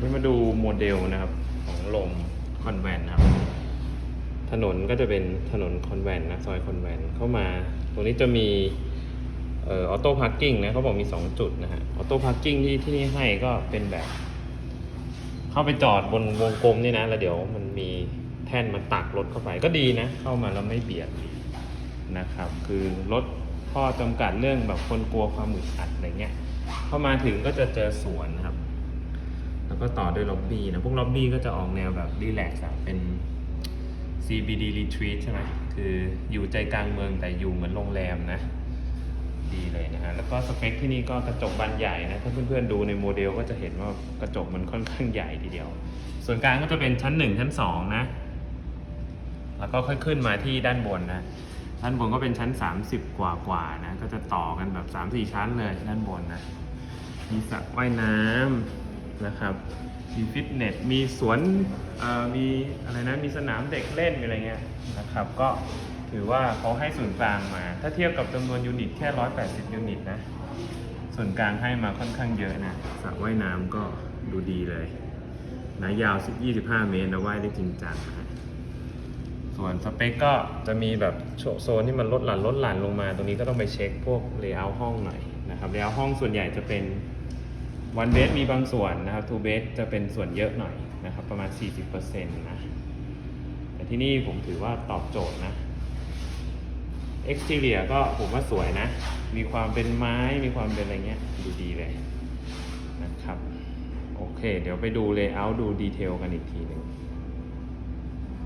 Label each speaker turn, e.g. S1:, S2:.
S1: นี่มาดูโมเดลนะครับ ของลมคอนแวนนะครับ ถนนก็จะเป็นถนนคอนแวนนะซอยคอนแวนเข้ามา ตรงนี้จะมีเออโต้พาร์กิ้งนะเขาบอกมี 2 จุดนะฮะออโต้พาร์กิ้งที่ที่นี่ให้ก็เป็นแบบ เข้าไปจอดบนวงกลมนี่นะ แล้วเดี๋ยวมันมีแท่นมาตักรถเข้าไปก็ดีนะ เข้ามาแล้วไม่เบียดนะครับ คือรถข้อจำกัดเรื่องแบบคนกลัวความอึดอัดอะไรเงี้ยเข้ามาถึงก็จะเจอสวนนะครับ แล้วก็ต่อด้วยล็อบบี้นะ พวกล็อบบี้ก็จะออกแนวแบบรีแลกซ์อะเป็น CBD retreat ใช่ไหมคืออยู่ใจกลางเมืองแต่อยู่เหมือนโรงแรมนะ ดีเลยนะฮะ แล้วก็สเปคที่นี่ก็กระจกบานใหญ่นะ ถ้าเพื่อนๆดูในโมเดลก็จะเห็นว่ากระจกมันค่อนข้างใหญ่ทีเดียว ส่วนกลางก็จะเป็นชั้น 1 ชั้น 2 นะ แล้วก็ค่อยขึ้นมาที่ด้านบนนะ ด้านบนก็เป็นชั้น 30 กว่ากว่านะ ก็จะต่อกันแบบ 3-4 ชั้นเลยด้านบนนะ มีสระว่ายน้ำ นะครับ มีฟิตเนส มีสวนมีอะไรนะ มีสนามเด็กเล่นมีอะไรเงี้ยนะครับ ก็ถือว่าเขาให้ส่วนกลางมา ถ้าเทียบกับจำนวนยูนิตแค่ 180 ยูนิตนะ ส่วนกลางให้มาค่อนข้างเยอะนะสระว่ายน้ำก็ดูดีเลยนะยาว 25 เมตรนะว่ายได้จริงจังนะส่วนสเปคก็จะมีแบบโชโซนที่มันลดหลั่นลดหลั่นลงมา ตรงนี้ก็ต้องไปเช็คพวกเลเยอร์ห้องหน่อยนะครับเลเยอร์ห้องส่วนใหญ่จะเป็น วันเบสมีบางส่วนนะครับทูเบสจะเป็นส่วนเยอะหน่อยนะครับ ประมาณ 40%นะแต่ที่นี่ผมถือว่าตอบโจทย์นะ exterior ก็ผมว่าสวยนะ มีความเป็นไม้มีความเป็นอะไรเงี้ยดูดีเลยนะครับ โอเค เดี๋ยวไปดู layout ดูดีเทลกันอีกทีหนึ่ง